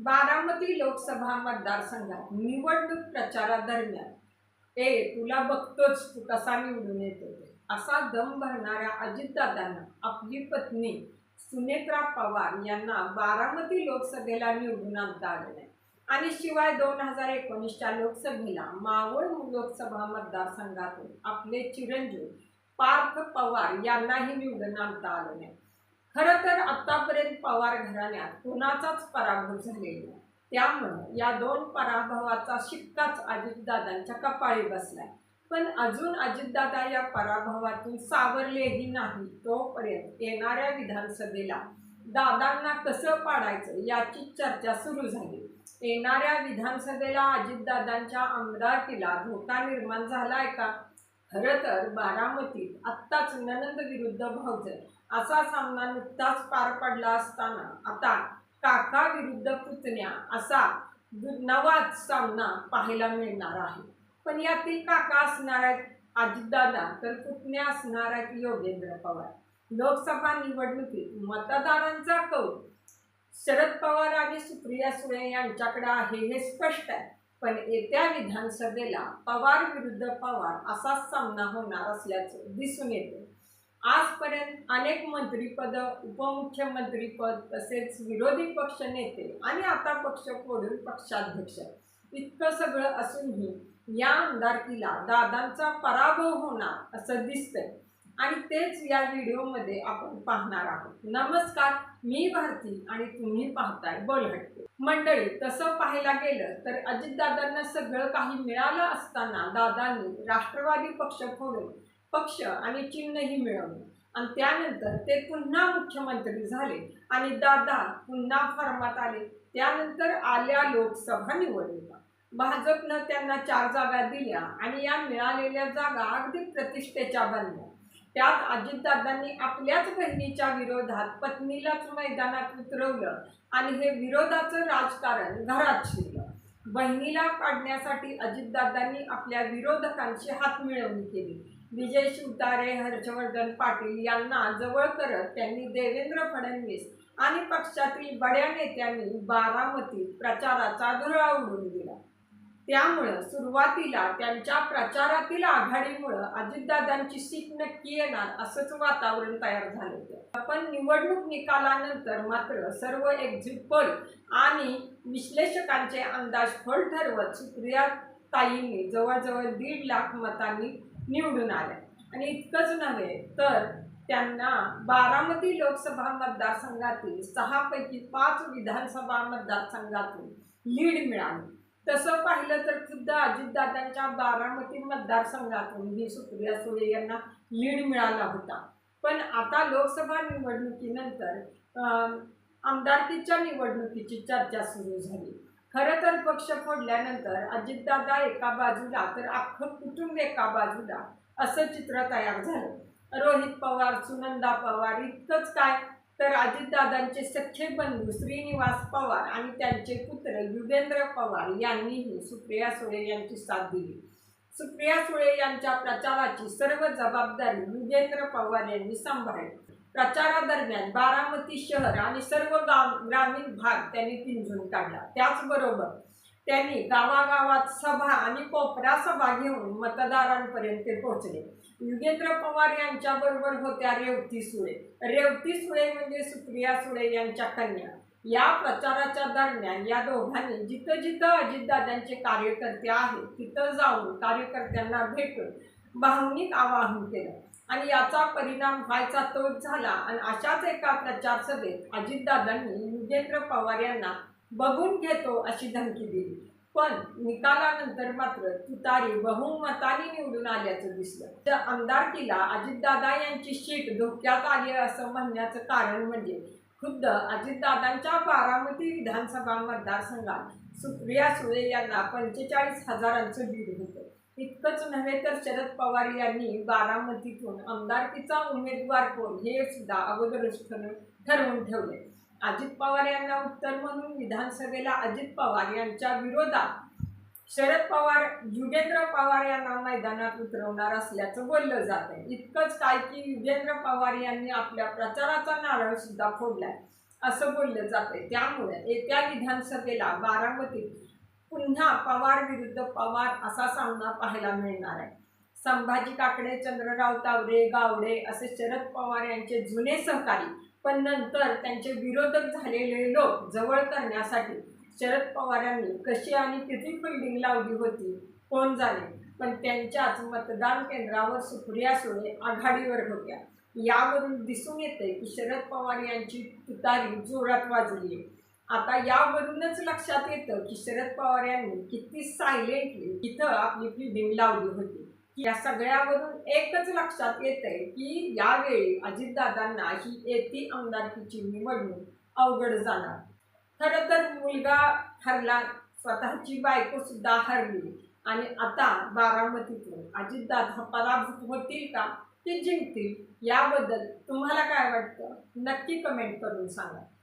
बारामती लोकसभा मतदारसंघात निवडणूक प्रचारादरम्यान. ए तुला बघतोच तू कसा निवडून येतो असा दम भरणाऱ्या अजितदादांना आपली पत्नी सुनेत्रा पवार यांना बारामती लोकसभेला निवडून आणता आलं नाही आणि शिवाय दोन हजार एकोणीसच्या लोकसभेला मावळ लोकसभा मतदारसंघातून आपले चिरंजीव पार्थ पवार यांनाही निवडून आणता आलं नाही खरं तर आतापर्यंत पवार घराण्यात कुणाचाच पराभव झालेला त्यामुळं या दोन पराभवाचा शिक्काच अजितदादांच्या कपाळी बसलाय. पण अजून अजितदादा या पराभवातून सावरलेही नाही तोपर्यंत येणाऱ्या विधानसभेला दादांना कसं पाडायचं याची चर्चा सुरू झाली. येणाऱ्या विधानसभेला अजितदादांच्या आमदारकीला धोका निर्माण झालाय का? खरं तर बारामतीत आत्ताच ननंद विरुद्ध भाऊजय असा सामना नुकताच पार पडला असताना आता काका विरुद्ध पुतण्या असा नवाच सामना पाहायला मिळणार आहे. पण यातील काका असणार आहेत अजितदादा तर पुतण्या असणार आहेत योगेंद्र पवार. लोकसभा निवडणुकीत मतदारांचा कौल शरद पवार आणि सुप्रिया सुळे यांच्याकडे आहे हे स्पष्ट आहे. पण येत्या विधानसभेला पवार विरुद्ध पवार असाच सामना होणार असल्याचं दिसून येते आजपर्यंत अनेक मंत्रीपद उपमुख्यमंत्रीपद तसेच विरोधी पक्ष नेते आणि आता पक्ष फोडून पक्षाध्यक्ष इतकं सगळं असूनही या आमदारकीला दादांचा पराभव होणार असं दिसतंय. आणि तेच या व्हिडिओमध्ये आपण पाहणार आहोत. नमस्कार मी भारती आणि तुम्ही पाहताय बोलहट्टे. मंडळी तसं पाहायला गेलं तर अजितदादांना सगळं काही मिळालं असताना दादांनी राष्ट्रवादी पक्ष फोडून पक्ष आणि चिन्हही मिळवले. आणि त्यानंतर ते पुन्हा मुख्यमंत्री झाले आणि दादा पुन्हा फॉर्मात आले. त्यानंतर आल्या लोकसभा निवडणुका. भाजपनं त्यांना चार जागा दिल्या आणि या मिळालेल्या जागा अगदी प्रतिष्ठेच्या बनल्या. त्यात अजितदादांनी आपल्याच बहिणीच्या विरोधात पत्नीलाच मैदानात उतरवलं आणि हे विरोधाचं राजकारण घरात शिरलं. बहिणीला काढण्यासाठी अजितदादांनी आपल्या विरोधकांची हात मिळवणी केली. विजय शिवतारे हर्षवर्धन पाटील यांना जवळ करत त्यांनी देवेंद्र फडणवीस आणि पक्षातील बड्या नेत्यांनी बारामतीत प्रचाराचा धुळा उडून दिला. त्यामुळं सुरुवातीला त्यांच्या प्रचारातील आघाडीमुळं अजितदादांची सीट नक्की येणार असंच वातावरण तयार झालं होतं. पण निवडणूक निकालानंतर मात्र सर्व एक्झिट पोल आणि विश्लेषकांचे अंदाज फळ ठरवत सुप्रिया ताईंनी जवळजवळ दीड लाख मतांनी निवडून आल्या. आणि इतकंच नव्हे तर त्यांना बारामती लोकसभा मतदारसंघातील सहापैकी पाच विधानसभा मतदारसंघातून लीड मिळाली. तसं पाहिलं तर खुद्द अजितदादांच्या बारामती मतदारसंघातून ही सुप्रिया सुळे यांना लीड मिळाला होता. पण आता लोकसभा निवडणुकीनंतर आमदारकीच्या निवडणुकीची चर्चा सुरू झाली. खरं तर पक्ष फोडल्यानंतर अजितदादा एका बाजूला तर अख्खं कुटुंब एका बाजूला असं चित्र तयार झालं. रोहित पवार सुनंदा पवार इतकंच काय? तर अजितदादांचे सख्खे बंधू श्रीनिवास पवार आणि त्यांचे पुत्र युगेंद्र पवार यांनीही सुप्रिया सुळे यांची साथ दिली. सुप्रिया सुळे यांच्या प्रचाराची सर्व जबाबदारी युगेंद्र पवार यांनी सांभाळली. प्रचारादरम्यान बारामती शहर आणि सर्व गाव ग्रामीण भाग त्यांनी पिंजून काढला. त्याचबरोबर त्यांनी गावागावात सभा आणि कोपरा सभा घेऊन मतदारांपर्यंत पोहोचले. युगेंद्र पवार यांच्याबरोबर होत्या रेवती सुळे. रेवती सुळे म्हणजे सुप्रिया सुळे यांच्या कन्या. या प्रचाराच्या दरम्यान या दोघांनी जिथं जिथं अजितदादांचे कार्यकर्ते आहेत तिथं जाऊन कार्यकर्त्यांना भेटून भावनिक आवाहन केलं. आणि याचा परिणाम व्हायचा तोच झाला. आणि अशाच एका प्रचारसभेत अजितदादांनी युगेंद्र पवार यांना बघून घेतो अशी धमकी दिली. पण निकालानंतर मात्र तुतारी बहुमताने निवडून आल्याचं दिसलं. तर आमदारकीला अजितदादा यांची शीट धोक्यात आली असं म्हणण्याचं कारण म्हणजे खुद्द अजितदादांच्या बारामती विधानसभा मतदारसंघात सुप्रिया सुळे यांना पंचेचाळीस हजारांचं लीड होतं. इतकंच नव्हे तर शरद पवार यांनी बारामतीतून आमदारकीचा उमेदवार कोण हे सुद्धा अगोदरच ठरवून ठेवले. अजित पवार यांना उत्तर म्हणून विधानसभेला अजित पवार यांच्या विरोधात शरद पवार युगेंद्र पवार यांना मैदानात उतरवणार असल्याचं बोललं जात आहे इतकंच काय की युगेंद्र पवार यांनी आपल्या प्रचाराचा नारळ सुद्धा फोडलाय असं बोललं जातंय. त्यामुळे येत्या विधानसभेला बारामतीत पुन्हा पवार विरुद्ध पवार असा सामना पाहायला मिळणार आहे. संभाजी काकडे चंद्रराव तावरे गावडे असे शरद पवार यांचे जुने सहकारी पण नंतर त्यांचे विरोधक झालेले लोक जवळ करण्यासाठी शरद पवारांनी कशी आणि किती फिल्डिंग लावली होती कोण जाणे? पण त्यांच्याच मतदान केंद्रावर सुप्रिया सुळे आघाडीवर होत्या. यावरून दिसून येते की शरद पवार यांची तुतारी जोरात वाजली आहे आता यावरूनच लक्षात येतं की शरद पवार यांनी किती सायलेंटली तिथं आपली फिल्डिंग लावली होती. या सगळ्यावरून एकच लक्षात येतंय की यावेळी अजितदादांना ही येती आमदारकीची निवडणूक अवघड जाणार. खरं तर मुलगा हरला स्वतःची बायको सुद्धा हरली आणि आता बारामतीतून अजितदादा पराभूत होतील का ते जिंकतील याबद्दल तुम्हाला काय वाटतं? नक्की कमेंट करून सांगा.